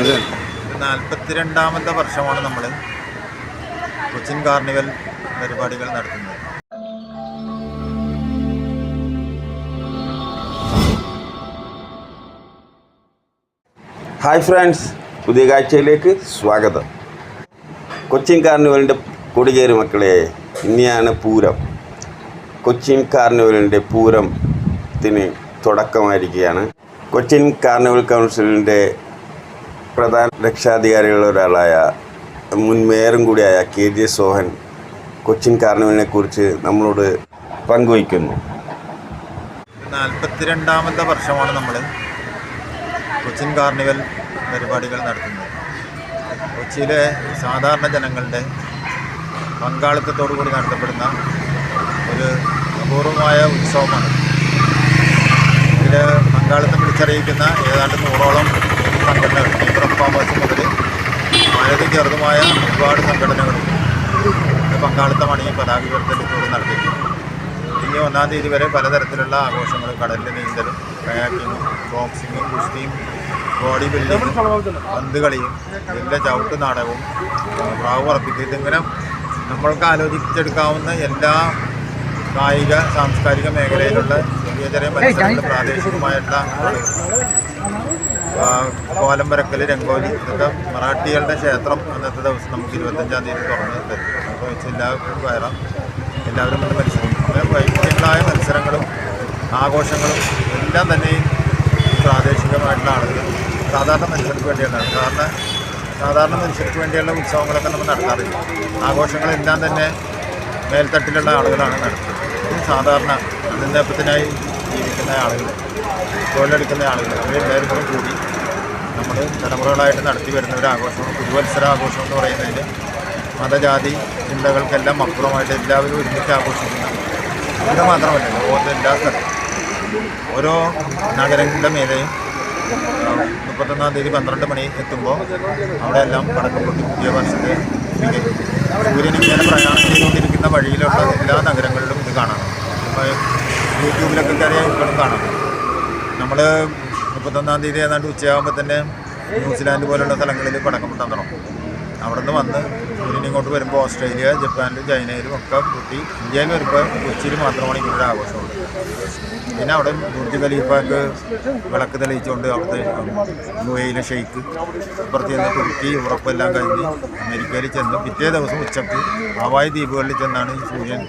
അതെ. നാൽപ്പത്തിരണ്ടാമത്തെ വർഷമാണ് നമ്മൾ കൊച്ചിൻ കാർണിവൽ പരിപാടികൾ നടത്തുന്നത്. ഹായ് ഫ്രണ്ട്സ് പുതിയ കാഴ്ചയിലേക്ക് സ്വാഗതം. കൊച്ചിൻ കാർണിവലിന്റെ കൊടികേറി മക്കളെ ഇനിയാണ് പൂരം. കൊച്ചിൻ കാർണിവലിന്റെ പൂരത്തിന് തുടക്കമായിരിക്കുകയാണ്. കൊച്ചിൻ കാർണിവൽ കൗൺസിലിന്റെ പ്രധാന രക്ഷാധികാരികളിൽ ഒരാളായ മുൻ മേയറും കൂടിയായ കെ ജെ സോഹൻ കൊച്ചിൻ കാർണിവലിനെ കുറിച്ച് നമ്മളോട് പങ്കുവയ്ക്കുന്നു. നാൽപ്പത്തിരണ്ടാമത്തെ വർഷമാണ് നമ്മൾ കൊച്ചിൻ കാർണിവൽ പരിപാടികൾ നടത്തുന്നത്. കൊച്ചിയിലെ സാധാരണ ജനങ്ങളുടെ പങ്കാളിത്തത്തോടു കൂടി നടത്തപ്പെടുന്ന ഒരു അപൂർവമായ ഉത്സവമാണ്. ഇതിൽ പങ്കാളിത്തം വിളിച്ചറിയിക്കുന്ന ഏതാണ്ട് നൂറോളം സംഘടനകൾ ടീച്ചർ ഫാമേഴ്സ് മുതൽ വളരെ ചെറുതുമായ ഒരുപാട് സംഘടനകളുണ്ട് പങ്കാളിത്തമാണ് ഈ പതാക ഉയർത്തലിലൂടെ നടത്തിയിട്ടുള്ളത് ഇനി ഒന്നാം തീയതി വരെ പലതരത്തിലുള്ള ആഘോഷങ്ങൾ കടലിൽ നീന്തലും കയാക്കിങ്ങും ബോക്സിങ്ങും കുസ്തിയും ബോഡി ബിൽഡിങ്ങും പന്ത് കളിയും ഇതിന്റെ ചവിട്ട് നാടകവും പ്രാവ് ഉറപ്പിക്കുക ഇതിങ്ങനെ നമ്മൾക്ക് ആലോചിച്ചെടുക്കാവുന്ന എല്ലാ കായിക സാംസ്കാരിക മേഖലയിലുള്ള ചെറിയ മത്സരങ്ങൾ പ്രാദേശികമായിട്ടുള്ള കോലം വരക്കൽ രംഗോലി ഇതൊക്കെ മറാഠികളുടെ ക്ഷേത്രം അന്നത്തെ ദിവസം നമുക്ക് ഇരുപത്തഞ്ചാം തീയതി തുറന്ന് തരും. അപ്പോൾ വെച്ച് എല്ലാവർക്കും കയറാം എല്ലാവരും വന്ന് മത്സരം അങ്ങനെ വൈവിധ്യങ്ങളായ മത്സരങ്ങളും ആഘോഷങ്ങളും എല്ലാം തന്നെ ഈ പ്രാദേശികമായിട്ടുള്ള ആളുകൾ സാധാരണ മനുഷ്യർക്ക് വേണ്ടിയാണ് സാധാരണ സാധാരണ മനുഷ്യർക്ക് വേണ്ടിയുള്ള ഉത്സവങ്ങളൊക്കെ നമ്മൾ നടത്താറില്ല. ആഘോഷങ്ങളെല്ലാം തന്നെ മേൽത്തട്ടിലുള്ള ആളുകളാണ് നടത്തുന്നത്. സാധാരണ അതിന്റെപ്പത്തിനായി ജീവിക്കുന്ന ആളുകൾ തൊഴിലെടുക്കുന്ന ആളുകൾ അവരെല്ലാവരും കൂടെ നമ്മൾ തലമുറകളായിട്ട് നടത്തി വരുന്ന ഒരു ആഘോഷമാണ്. പുതുവത്സര ആഘോഷം എന്ന് പറയുന്നതിൽ മതജാതി ചിന്തകൾക്കെല്ലാം അപ്പുറമായിട്ട് എല്ലാവരും ഒരുമിച്ച് ആഘോഷിക്കുന്ന ഇവിടെ മാത്രമല്ല ലോകത്തെ എല്ലാ സ്ഥലത്തും. ഓരോ നഗരങ്ങളുടെ മേലെയും മുപ്പത്തൊന്നാം തീയതി പന്ത്രണ്ട് മണി എത്തുമ്പോൾ അവിടെ എല്ലാം പടക്കം പൊട്ടി പുതിയ വർഷത്തെ സൂര്യൻ ഇങ്ങനെ പ്രയാണം ചെയ്തുകൊണ്ടിരിക്കുന്ന വഴിയിലുള്ള എല്ലാ നഗരങ്ങളിലും ഇത് കാണാം. അപ്പോൾ യൂട്യൂബിലൊക്കെ കയറിയാൽ ഇപ്പോഴും കാണാം. നമ്മൾ മുപ്പത്തൊന്നാം തീയതി ഏതാണ്ട് ഉച്ചയാകുമ്പോൾ തന്നെ ന്യൂസിലാൻഡ് പോലുള്ള സ്ഥലങ്ങളിൽ പടക്കം തുടങ്ങും. അവിടെ നിന്ന് വന്ന് സൂര്യൻ ഇങ്ങോട്ട് വരുമ്പോൾ ഓസ്ട്രേലിയ ജപ്പാനിലും ചൈനയിലും ഒക്കെ പൊട്ടി ഇന്ത്യയിൽ വരുമ്പോൾ കൊച്ചിയിൽ മാത്രമാണ് ഇവരുടെ ആഘോഷമുള്ളത് പിന്നെ അവിടെ ബുർജ് ഖലീഫക്ക് വിളക്ക് തെളിയിച്ചുകൊണ്ട് അവിടുത്തെ യു എയിലെ ഷെയ്ക്ക് അപ്പുറത്ത് ചെന്ന് തുർക്കി ഉറപ്പെല്ലാം കഴിഞ്ഞ് അമേരിക്കയിൽ ചെന്ന് പിറ്റേ ദിവസം ഉച്ചയ്ക്ക് ഹവായ് ദ്വീപുകളിൽ ചെന്നാണ് ഈ സൂര്യൻ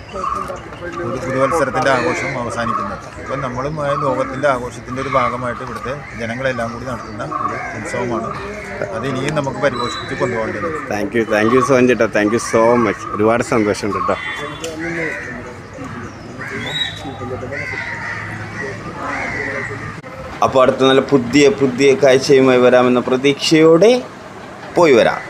ഒരു പുതുവത്സരത്തിന്റെ ആഘോഷം അവസാനിക്കുന്നത്. അപ്പം നമ്മളും ലോകത്തിന്റെ ആഘോഷത്തിന്റെ ഒരു ഭാഗമായിട്ട് ഇവിടുത്തെ ജനങ്ങളെല്ലാം കൂടി നടത്തുന്ന ഒരു ഉത്സവമാണ്. അത് ഇനിയും നമുക്ക് പരിപോഷിപ്പിച്ച് കൊണ്ടുപോകേണ്ടത് thank you thank you thank you so much ഒരുപാട് സന്തോഷമുണ്ട് കേട്ടോ. അപ്പോൾ അടുത്ത നല്ല പുതിയ പുതിയ കാഴ്ചയുമായി വരാമെന്ന പ്രതീക്ഷയോടെ പോയി വരാം